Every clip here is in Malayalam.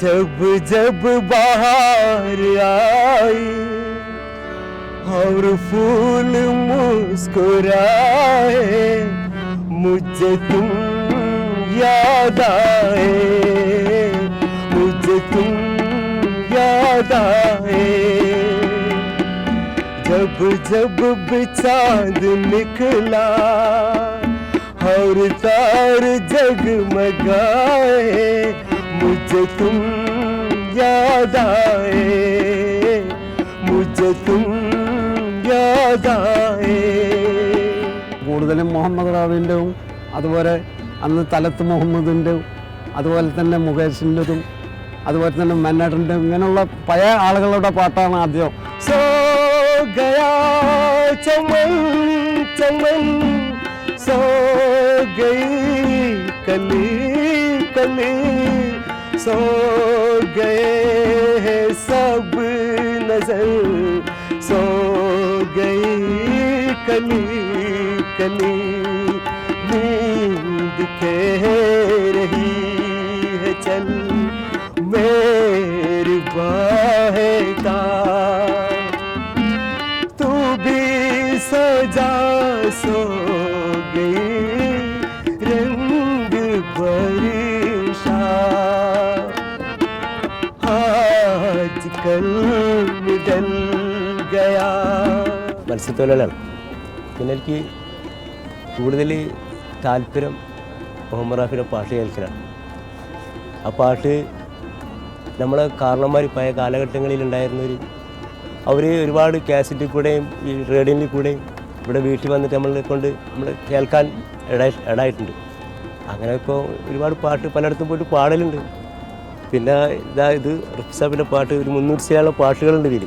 जब जब बाहर आई और फूल मुस्कुराए, मुझे तुम याद आए, मुझे तुम याद आए। जब जब भी चाँद निकला और तार जगमगाए मुझे तुम याद आए मुझे तुम याद आए കൂടുതലും മുഹമ്മദ് റാവിൻ്റെവും അതുപോലെ അന്ന് തലത്ത് മുഹമ്മദിൻ്റെയും അതുപോലെ തന്നെ മുകേഷിൻ്റെതും അതുപോലെ തന്നെ മന്നാട്ടിൻ്റെ ഇങ്ങനെയുള്ള പഴയ ആളുകളുടെ പാട്ടാണ് ആദ്യം सो गया चमन चमन सो गई कली कली सो गए हैं सब नज़र। सो गई कली कली। नींद कह रही है चल। मेरी बाहें का। तू भी सजा सो गई। മത്സ്യത്തൊഴിലാളിയാണ് പിന്നെ എനിക്ക് കൂടുതൽ താല്പര്യം മുഹമ്മദ് റാഫിയുടെ പാട്ട് കേൾക്കലാണ്. ആ പാട്ട് നമ്മളെ കാരണന്മാർ പഴയ കാലഘട്ടങ്ങളിൽ ഉണ്ടായിരുന്നൊരു അവർ ഒരുപാട് കാസറ്റിൽ കൂടെയും ഈ റേഡിയോയിൽ കൂടെയും ഇവിടെ വീട്ടിൽ വന്നിട്ട് നമ്മളെ കൊണ്ട് നമ്മൾ കേൾക്കാൻ ഇടായി ഇടായിട്ടുണ്ട് അങ്ങനെ ഇപ്പോൾ ഒരുപാട് പാട്ട് പലയിടത്തും പോയിട്ട് പാടലുണ്ട്. പിന്നെ ഇതാ ഇത് റിപ്സാബിൻ്റെ പാട്ട് ഒരു മുന്നൂറ്റി ചില പാട്ടുകളുണ്ട് ഇതിൽ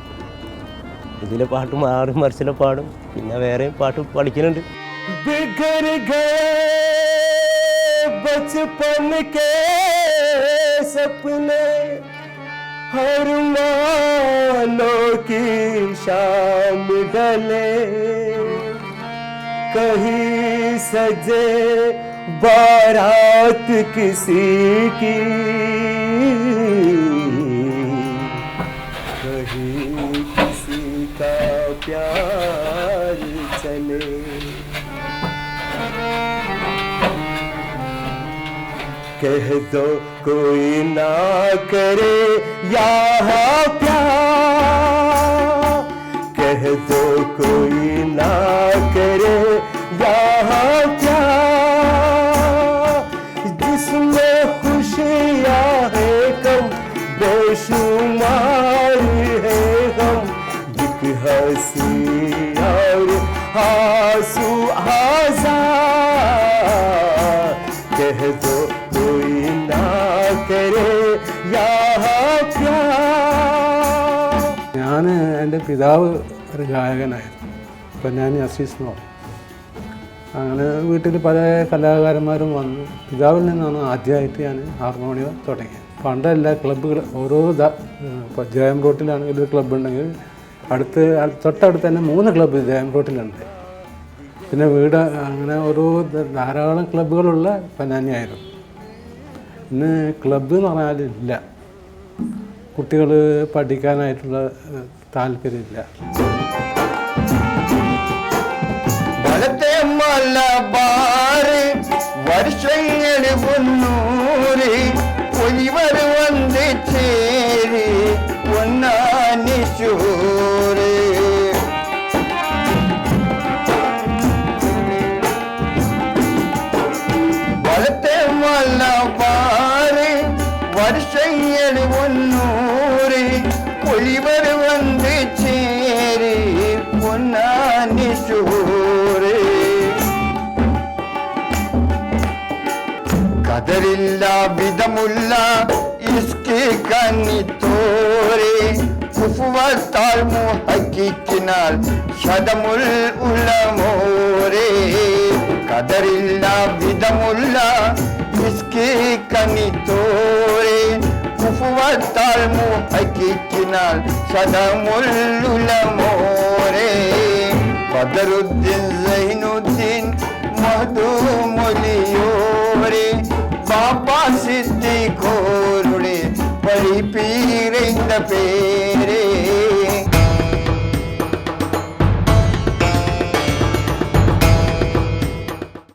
ഇതിലെ പാട്ട് മാറി മറിച്ചിലെ പാടും പിന്നെ വേറെയും പാട്ട് പഠിക്കുന്നുണ്ട് बिखर गए बचपन के सपने हर मानो की शाम ढले कहीं सजे बारात किसी की। कहीं किसी का प्यार चले। कह दो कोई ना करे यहाँ प्यार। कह दो कोई ना एक हंसी और आंसू हजार कह दो कोई ना करे यहाँ प्यार ഞാൻ എൻ്റെ പിതാവ് ഒരു ഗായകനായിരുന്നു അപ്പം ഞാൻ അസീസ് എന്ന് പറയും അങ്ങനെ വീട്ടിൽ പല കലാകാരന്മാരും വന്നു പിതാവിൽ നിന്നാണ് ആദ്യമായിട്ട് ഞാൻ ഹാർമോണിയം തുടങ്ങിയത് പണ്ട് എല്ലാ ക്ലബ്ബുകൾ ഓരോ ദ- ഇപ്പോൾ ജയം റോട്ടിലാണെങ്കിൽ ഒരു ക്ലബ്ബ് ഉണ്ടെങ്കിൽ അടുത്ത് തൊട്ടടുത്ത് തന്നെ മൂന്ന് ക്ലബ്ബ് ജയംകോട്ടിലുണ്ട് പിന്നെ വീട് അങ്ങനെ ഓരോ ധാരാളം ക്ലബ്ബുകളുള്ള പനാനിയായിരുന്നു. ഇന്ന് ക്ലബ്ബ് എന്ന് പറഞ്ഞാൽ ഇല്ല. കുട്ടികൾ പഠിക്കാനായിട്ടുള്ള താല്പര്യമില്ല. മലബാറ് വർഷങ്ങൾ മുന്നൂറ് പൊന്നാനിച്ചോറ് കതറില്ല വിധമുള്ള ഇസ്കി കന്നിത്തോരെ കുഫുവത്താൽ മുഹക്കിക്കിനാൽ ശതമുൽ ഉലമോരെ കതറില്ല വിധമുള്ള ഇസ്കി കന്നിത്തോരെ കുഫുവത്താൽ മുഹക്കിക്കിനാൽ ശതമുൽ ഉലമോരെ బదరుద్దీన్ జైనుద్దీన్ మధుమొలియోరే బాబా సిద్ధికోరుడే పరిపీరైంద పేరు